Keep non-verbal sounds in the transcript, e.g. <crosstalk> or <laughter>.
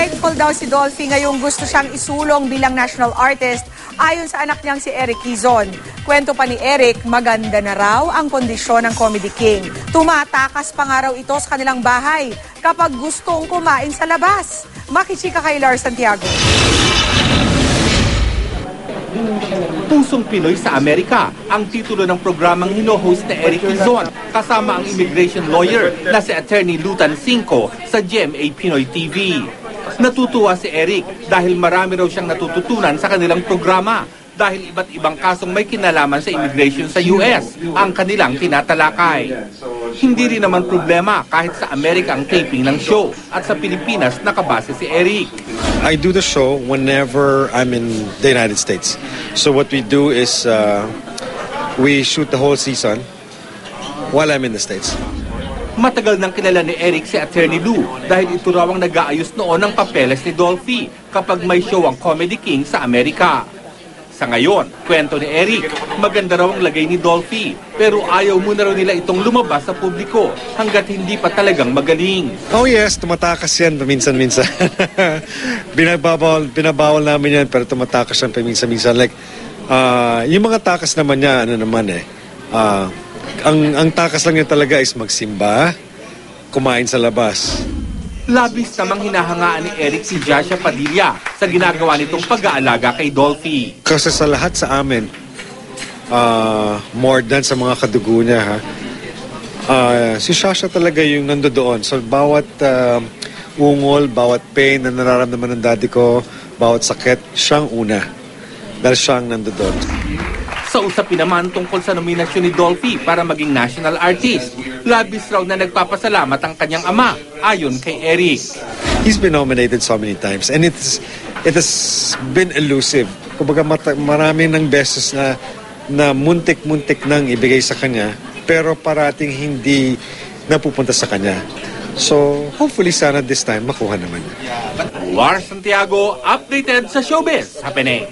Thankful daw si Dolphy ngayong gusto siyang isulong bilang national artist ayon sa anak niyang si Eric Quizon. Kwento pa ni Eric, maganda na raw ang kondisyon ng Comedy King. Tumatakas pa nga raw ito sa kanilang bahay kapag gustong kumain sa labas. Makichika kay Lars Santiago. Pusong Pinoy sa Amerika ang titulo ng programang hino-host ni Eric Quizon kasama ang immigration lawyer na si Attorney Lutan Cinco sa GMA Pinoy TV. Natutuwa si Eric dahil marami raw siyang natututunan sa kanilang programa dahil iba't ibang kasong may kinalaman sa immigration sa US ang kanilang tinatalakay. Hindi rin naman problema kahit sa Amerika ang taping ng show at sa Pilipinas nakabase si Eric. I do the show whenever I'm in the United States. So what we do is uh, we shoot the whole season while I'm in the States. Matagal nang kilala ni Eric si Attorney Lou dahil ito raw ang nag-aayos noon ng papeles ni Dolphy kapag may show ang Comedy King sa Amerika. Sa ngayon, kwento ni Eric, maganda raw ang lagay ni Dolphy pero ayaw muna raw nila itong lumabas sa publiko hanggat hindi pa talagang magaling. Oh yes, tumatakas yan paminsan-minsan. <laughs> binabawal, binabawal namin yan pero tumatakas yan paminsan-minsan. Like, uh, yung mga takas naman niya, ano naman eh, uh, ang, ang takas lang niya talaga is magsimba, kumain sa labas. Labis namang hinahangaan ni Eric si Joshua Padilla sa ginagawa nitong pag-aalaga kay Dolphy. Kasi sa lahat sa amin, uh, more than sa mga kadugo niya, ha, uh, si Shasha talaga yung nandoon. So, bawat uh, ungol, bawat pain na nararamdaman ng daddy ko, bawat sakit, siyang una. Dahil siyang nandoon. Sa usapin naman tungkol sa nominasyon ni Dolphy para maging national artist, labis raw na nagpapasalamat ang kanyang ama ayon kay Eric. He's been nominated so many times and it's it has been elusive. Kumbaga marami ng beses na na muntik-muntik nang ibigay sa kanya pero parating hindi napupunta sa kanya. So, hopefully sana this time makuha naman niya. Lars Santiago, updated sa showbiz. Hapene.